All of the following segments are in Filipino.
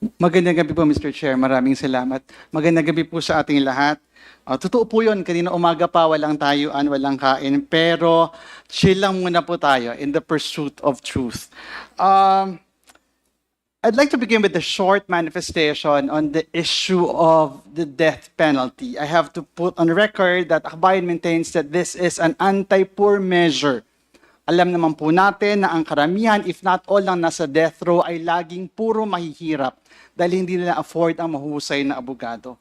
Magandang gabi po, Mr. Chair. Maraming salamat. Magandang gabi po sa ating lahat. Ah, totoo po yun, kanina umaga pa walang tayuan, walang kain, pero chill lang muna po tayo in the pursuit of truth. Um, I'd like to begin with a short manifestation on the issue of the death penalty. I have to put on record that Akbayan maintains that this is an anti-poor measure. Alam naman po natin na ang karamihan, if not all, ng nasa death row ay laging puro mahihirap dahil hindi nila afford ang mahusay na abogado.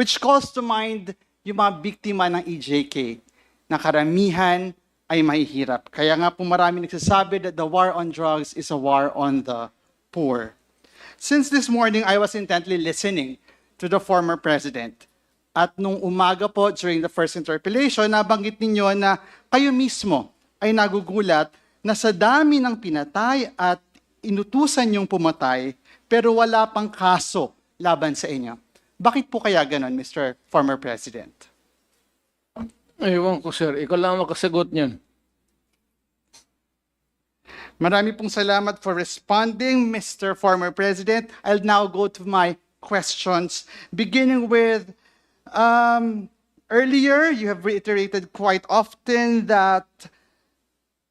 Which calls to mind yung mga biktima ng EJK na karamihan ay mahihirap. Kaya nga po marami nagsasabi that the war on drugs is a war on the poor. Since this morning, I was intently listening to the former president. At nung umaga po, during the first interpellation, nabanggit ninyo na kayo mismo ay nagugulat na sa dami ng pinatay at inutusan yung pumatay, pero wala pang kaso laban sa inyo. Bakit po kaya ganon, Mr. Former President? Ewan ko, sir. Ikaw lang makasagot niyan. Marami pong salamat for responding, Mr. Former President. I'll now go to my questions, beginning with um, earlier, you have reiterated quite often that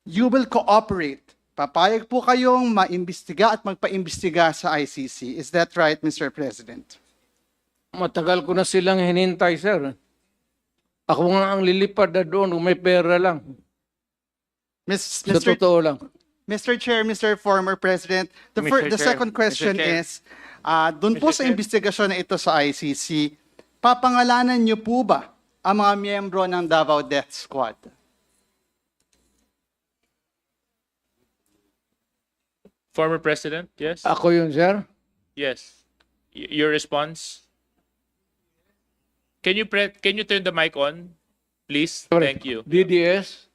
you will cooperate. Papayag po kayong maimbestiga at magpaimbestiga sa ICC. Is that right, Mr. President? Matagal ko na silang hinintay, sir. Ako nga ang lilipad na doon kung may pera lang. Miss, Sa Mr. totoo lang. Mr. Chair, Mr. Former President, the, Mr. fir- the Chair, second Mr. question Chair. is, uh, doon po Mr. sa Chair. investigasyon na ito sa ICC, papangalanan niyo po ba ang mga miyembro ng Davao Death Squad? Former President, yes? Ako yun, sir. Yes. Y- your response? Can you pre- can you turn the mic on, please? Sorry. Thank you. DDS.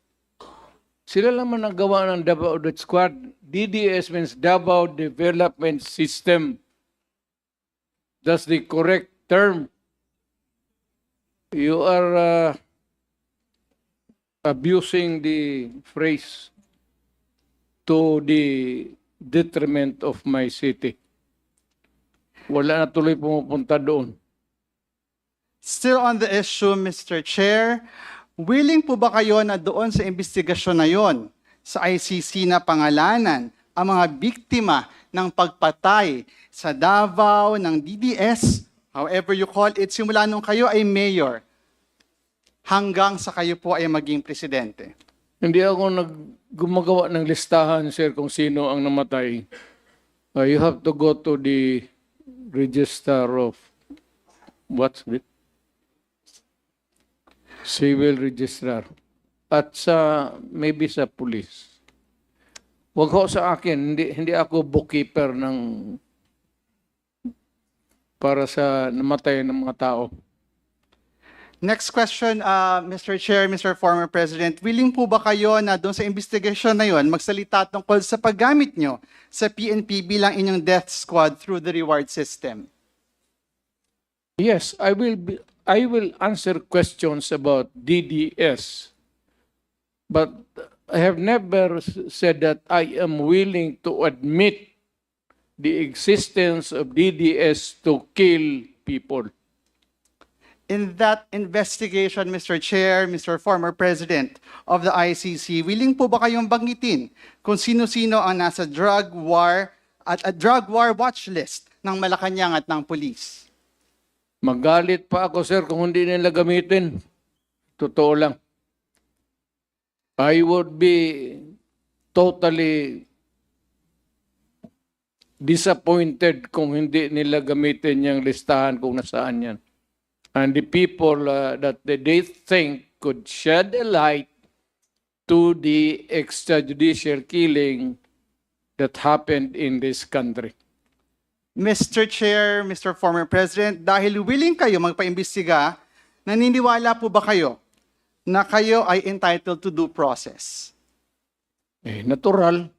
Sila lang man nagawa ng Davao Death Squad. DDS means Davao Development System. That's the correct term. You are uh, abusing the phrase to the detriment of my city. Wala na tuloy pumupunta doon. Still on the issue, Mr. Chair, willing po ba kayo na doon sa investigasyon na yon sa ICC na pangalanan ang mga biktima ng pagpatay sa Davao ng DDS, however you call it, simula nung kayo ay mayor hanggang sa kayo po ay maging presidente? Hindi ako nag gumagawa ng listahan, sir, kung sino ang namatay. Uh, you have to go to the register of what's it? Civil registrar. At sa maybe sa police. Wag ho sa akin, hindi hindi ako bookkeeper ng para sa namatay ng mga tao. Next question, uh, Mr. Chair, Mr. Former President, willing po ba kayo na doon sa investigasyon na yon magsalita tungkol sa paggamit nyo sa PNP bilang inyong death squad through the reward system? Yes, I will be, I will answer questions about DDS. But I have never said that I am willing to admit the existence of DDS to kill people. In that investigation, Mr. Chair, Mr. Former President of the ICC, willing po ba kayong banggitin kung sino-sino ang nasa drug war at a drug war watch list ng Malacanang at ng police? Magalit pa ako, sir, kung hindi nila gamitin. Totoo lang. I would be totally disappointed kung hindi nila gamitin yung listahan kung nasaan yan. And the people uh, that they they think could shed a light to the extrajudicial killing that happened in this country. Mr. Chair, Mr. Former President, dahil willing kayo magpaimbestiga, naniniwala po ba kayo na kayo ay entitled to due process? Eh, natural.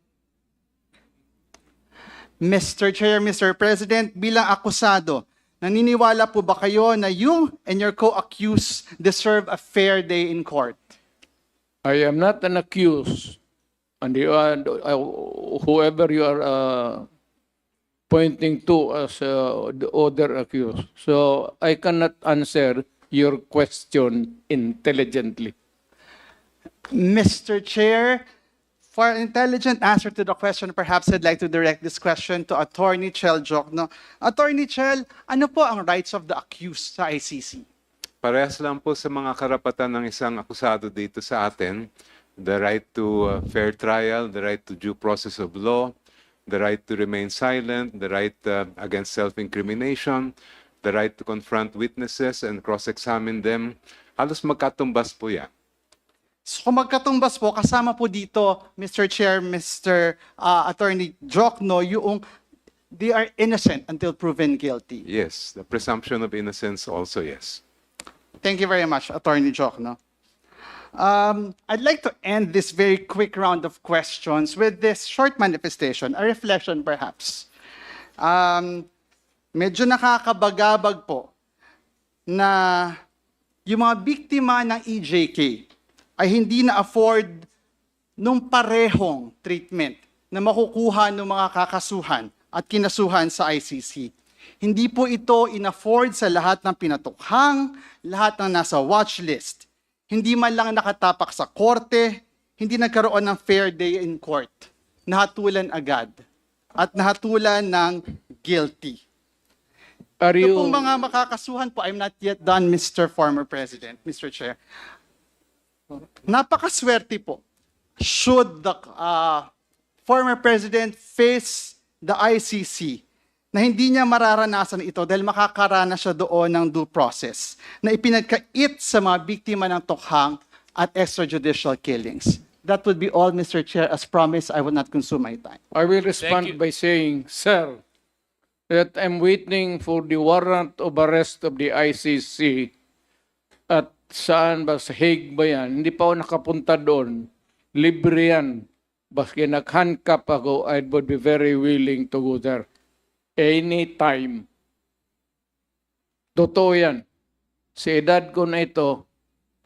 Mr. Chair, Mr. President, bilang akusado, naniniwala po ba kayo na you and your co-accused deserve a fair day in court? I am not an accused, and you are, uh, whoever you are uh, pointing to as uh, the other accused. So I cannot answer your question intelligently. Mr. Chair, for an intelligent answer to the question, perhaps I'd like to direct this question to Attorney Chel Jokno. Attorney Chel, ano po ang rights of the accused sa ICC? Parehas lang po sa mga karapatan ng isang akusado dito sa atin. The right to uh, fair trial, the right to due process of law, the right to remain silent, the right uh, against self-incrimination, the right to confront witnesses and cross-examine them. Halos magkatumbas po yan. So kung magkatumbas po, kasama po dito, Mr. Chair, Mr. uh, Attorney Jokno, yung they are innocent until proven guilty. Yes, the presumption of innocence also, yes. Thank you very much, Attorney Jokno. Um, I'd like to end this very quick round of questions with this short manifestation, a reflection perhaps. Um, medyo nakakabagabag po na yung mga biktima ng EJK ay hindi na-afford nung parehong treatment na makukuha ng mga kakasuhan at kinasuhan sa ICC. Hindi po ito in-afford sa lahat ng pinatukhang, lahat ng nasa watch list. Hindi man lang nakatapak sa korte, hindi nagkaroon ng fair day in court. Nahatulan agad at nahatulan ng guilty. Are Ito you pong mga makakasuhan po, I'm not yet done, Mr. Former President, Mr. Chair. Napakaswerte po. Should the uh, former president face the ICC na hindi niya mararanasan ito dahil makakaranas siya doon ng due process na ipinagkait sa mga biktima ng tukhang at extrajudicial killings. That would be all, Mr. Chair. As promised, I will not consume my time. I will respond by saying, Sir, that I'm waiting for the warrant of arrest of the ICC at saan ba, sa Hague ba yan? Hindi pa ako nakapunta doon. Libre yan. Baski nag-handcuff ako, I would be very willing to go there. Anytime. Totoo yan. Sa edad ko na ito,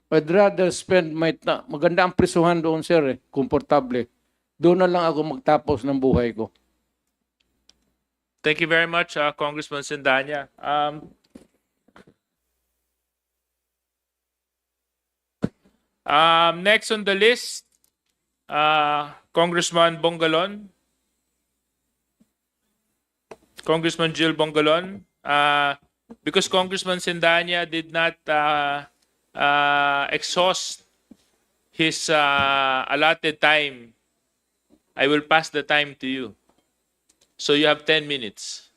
I'd rather spend my ta- maganda ang prisuhan doon, sir, eh. Komportable. Doon na lang ako magtapos ng buhay ko. Thank you very much, uh, Congressman Sindanya. Um, um, next on the list, uh, Congressman Bongalon. Congressman Jill Bongalon. Uh, because Congressman Sindanya did not uh, uh, exhaust his uh, allotted time, I will pass the time to you. So you have 10 minutes.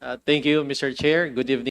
Uh, Thank you, Mr. Chair. Good evening.